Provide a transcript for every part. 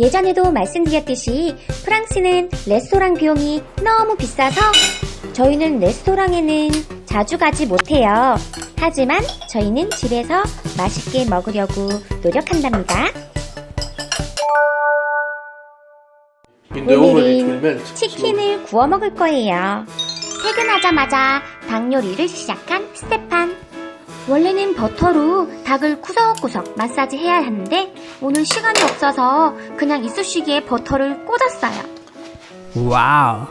예전에도 말씀드렸듯이 프랑스는 레스토랑 비용이 너무 비싸서 저희는 레스토랑에는 자주 가지 못해요. 하지만 저희는 집에서 맛있게 먹으려고 노력한답니다. 오늘은. 치킨을 구워 먹을 거예요. 퇴근하자마자 닭 요리를 시작한 스테판. 원래는 버터로 닭을 구석구석 마사지 해야 하는데 오늘 시간이 없어서 그냥 이쑤시개에 버터를 꽂았어요. 와우.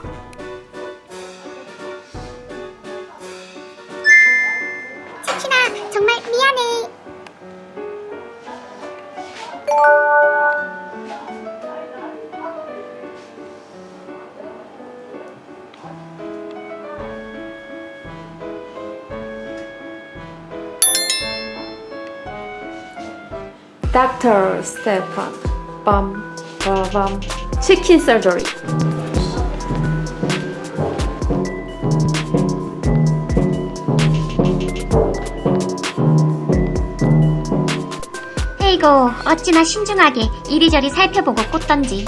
Dr. Stefan. Bum, bum, bum. Chicken surgery. 에이고 어찌나 신중하게 이리저리 살펴보고 꽂던지.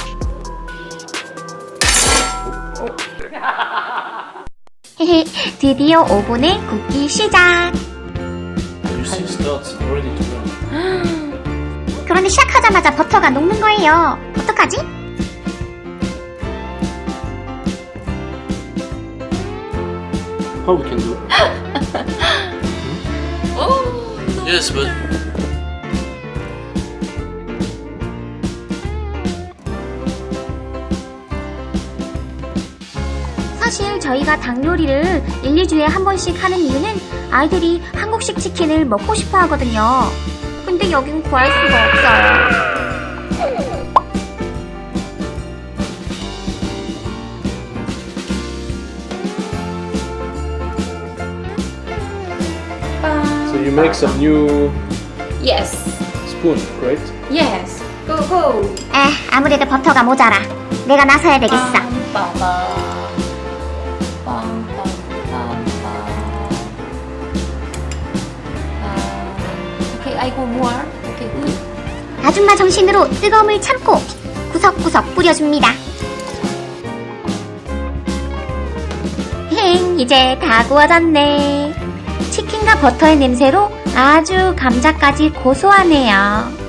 헤헤 드디어 오븐에 굽기 시작. You see, it starts already to melt. 그런데 시작하자마자 버터가 녹는 거예요. 어떡하지? How we can do? Yes, but 사실 저희가 닭 요리를 1, 2주에 한 번씩 하는 이유는 아이들이 한국식 치킨을 먹고 싶어 하거든요. 근데 여긴 구할 수가 없어요. so you make some new Yes. spoon, right? Yes. Go, go. 에, 아무래도 버터가 모자라. 내가 나서야 되겠어. Okay, I go more. Okay, good. 아줌마 정신으로 뜨거움을 참고 구석구석 뿌려줍니다. 행, 이제 다 구워졌네. 치킨과 버터의 냄새로 아주 감자까지 고소하네요.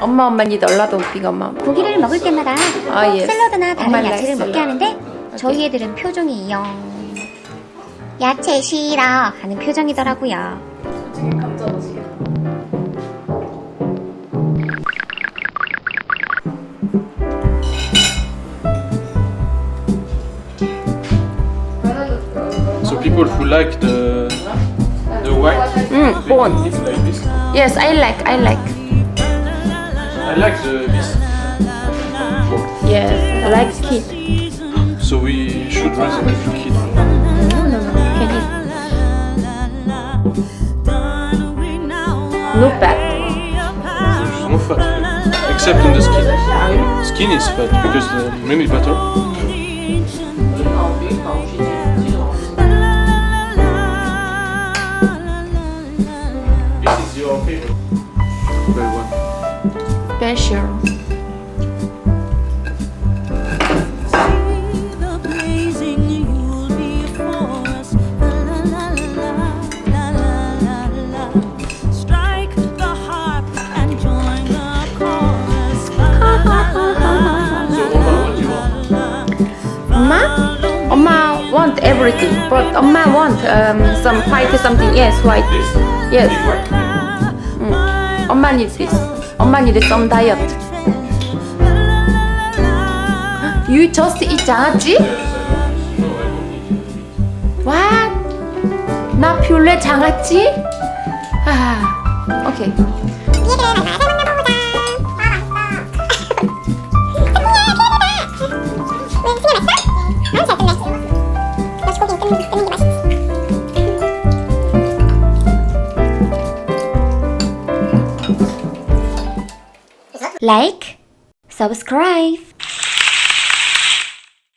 엄마 엄마 니 놀라도 웃기가 엄마. 고기를 먹을 때마다 아, 예. 샐러드나 다른 엄마 야채를 라이스. 먹게 하는데 저희 애들은 표정이 영 야채 싫어 하는 표정이더라고요. So people who like the the white, Mm, they bone. eat like this. Yes, I like, I like. I like the this. Yes, I like kid. So we should raise it to kid. Bad. There's no fat here, except in the skin. Skin is fat because the maybe butter. This is your favorite. Very well. Special. Want? 엄마? 엄마 want everything, but 엄마 want um, some white something. Yes, white. This? Yes. Big white? 음. 엄마 need this. 엄마 need some diet. You just eat 장아찌? Yes, I know. No, I don't eat. What? 나 퓨레 장아찌? 아, 오케이. Like, subscribe.